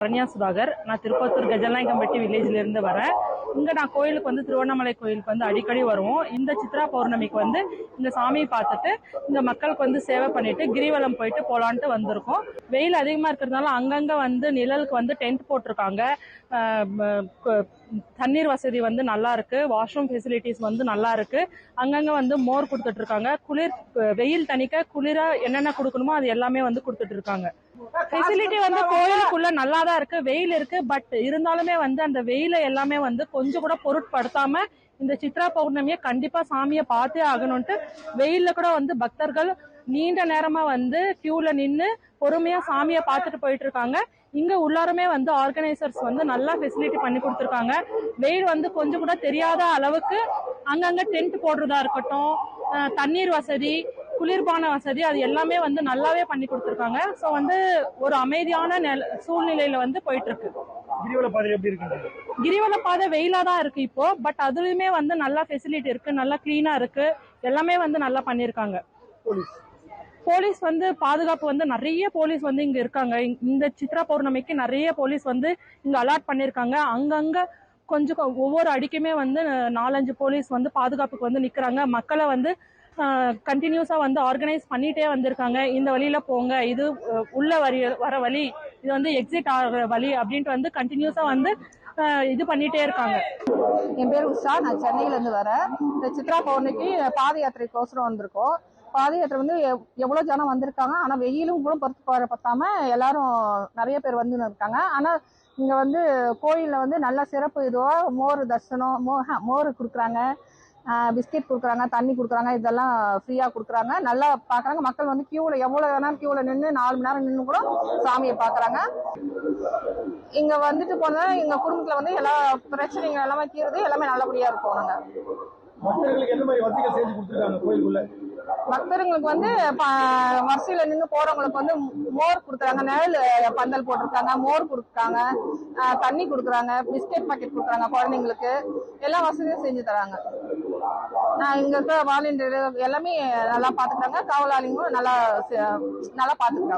பிரன்யா சுதாகர். நான் திருப்பத்தூர் கஜல்நாயக்கம்பட்டி வில்லேஜ்ல இருந்து வரேன். இங்க நான் கோயிலுக்கு வந்து திருவண்ணாமலை கோயிலுக்கு வந்து அடிக்கடி வருவோம். இந்த சித்ரா பௌர்ணமிக்கு வந்து இந்த சாமியை பார்த்துட்டு இந்த மக்களுக்கு வந்து சேவை பண்ணிட்டு கிரிவலம் போயிட்டு போலான்ட்டு வந்திருக்கோம். வெயில் அதிகமா இருக்கிறதுனால அங்கங்க வந்து நிழலுக்கு வந்து டென்ட் போட்டிருக்காங்க. தண்ணீர் வசதி வந்து நல்லா இருக்கு. வாஷ்ரூம் ஃபெசிலிட்டிஸ் வந்து நல்லா இருக்கு. அங்கங்க வந்து மோர் கொடுத்துட்டு இருக்காங்க. குளிர் வெயில் தணிக்க குளிரா என்னென்ன கொடுக்கணுமோ அது எல்லாமே வந்து கொடுத்துட்டு இருக்காங்க. ஃபெசிலிட்டி வந்து கோயிலுக்குள்ள நல்லா தான் இருக்கு வெயில் இருக்கு பட் இருந்தாலுமே வந்து அந்த வெயில எல்லாமே வந்து கொஞ்சம் கூட பொருட்படுத்தாம இந்த சித்ரா பௌர்ணமியை கண்டிப்பா சாமியை பார்த்தே ஆகணும்ட்டு வெயில்ல கூட வந்து பக்தர்கள் நீண்ட நேரமா வந்து கியூல நின்னு பொறுமையா சாமியை பார்த்துட்டு போயிட்டு இருக்காங்க இங்க உள்ளாருமே வந்து ஆர்கனைசர்ஸ் வந்து நல்லா ஃபெசிலிட்டி பண்ணி கொடுத்துருக்காங்க. வெயில் வந்து கொஞ்சம் கூட தெரியாத அளவுக்கு அங்கங்க டென்ட் போடுறதா இருக்கட்டும் தண்ணீர் வசதி குளிர்பான வசதி அது எல்லாமே வந்து நல்லாவே பண்ணி கொடுத்துருக்காங்க. ஸோ வந்து ஒரு அமைதியான நில சூழ்நிலையில வந்து போயிட்டு இருக்கு கிரிவல எப்படி பாதை வெயிலா தான் இருக்கு இப்போ பட் அதுலயுமே வந்து நல்லா ஃபெசிலிட்டி இருக்கு நல்லா கிளீனா இருக்கு. எல்லாமே வந்து நல்லா பண்ணிருக்காங்க போலீஸ். வந்து பாதுகாப்பு வந்து நிறைய போலீஸ் வந்து இங்க இருக்காங்க. இந்த சித்ரா பௌர்ணமிக்கு நிறைய போலீஸ் வந்து இங்க அலாட் பண்ணிருக்காங்க அங்கங்க கொஞ்சம் ஒவ்வொரு அடிக்குமே வந்து நாலஞ்சு போலீஸ் வந்து பாதுகாப்புக்கு வந்து நிக்கிறாங்க. மக்களை வந்து கண்டினியூஸாக வந்து ஆர்கனைஸ் பண்ணிட்டே வந்திருக்காங்க. இந்த வழியில போங்க. இது உள்ள வரி வர வழி இது வந்து எக்ஸிட் ஆகிற வழி அப்படின்ட்டு வந்து கண்டினியூஸாக வந்து இது பண்ணிட்டே இருக்காங்க. என் பேர் உஷா. நான் சென்னையிலேருந்து வரேன். இந்த சித்ரா பௌர்ணிக்கு பாத யாத்திரைக்கோசரம் வந்திருக்கோம். பாத யாத்திரை வந்து எவ்வளோ ஜனம் வந்திருக்காங்க. ஆனால் வெயிலும் கூட பொறுத்து பார்த்தாம எல்லாரும் நிறைய பேர் வந்து இருக்காங்க. ஆனால் இங்கே வந்து கோயிலில் வந்து நல்ல சிறப்பு. இதுவோ மோர் தர்சனம் மோ மோர் கொடுக்குறாங்க. பிஸ்கெட் கொடுக்குறாங்க தண்ணி கொடுக்குறாங்க இதெல்லாம் ஃப்ரீயாக கொடுக்குறாங்க. நல்லா பார்க்குறாங்க மக்கள் வந்து கியூவில் எவ்வளோ நேரம் கியூவில் நின்று நாலு மணி நேரம் நின்று கூட சாமியை பார்க்குறாங்க இங்க வந்துட்டு போனா எங்க குடும்பத்துல வந்து எல்லா பிரச்சனைகள் எல்லாமே தீருது. எல்லாமே நல்லபடியா இருக்கும் நாங்க பக்தர்களுக்கு வந்து வரிசையில நின்று போறவங்களுக்கு வந்து மோர் கொடுக்குறாங்க. நிழல் பந்தல் போட்டிருக்காங்க. மோர் கொடுக்குறாங்க. தண்ணி கொடுக்குறாங்க. பிஸ்கெட் பாக்கெட் கொடுக்குறாங்க குழந்தைங்களுக்கு. எல்லா வசதியும் செஞ்சு தராங்க. நான் இங்க இருக்க வாலண்டியர் எல்லாமே நல்லா பாத்துக்கிறாங்க. காவலாளிங்களும் நல்லா நல்லா பாத்துக்கிறாங்க.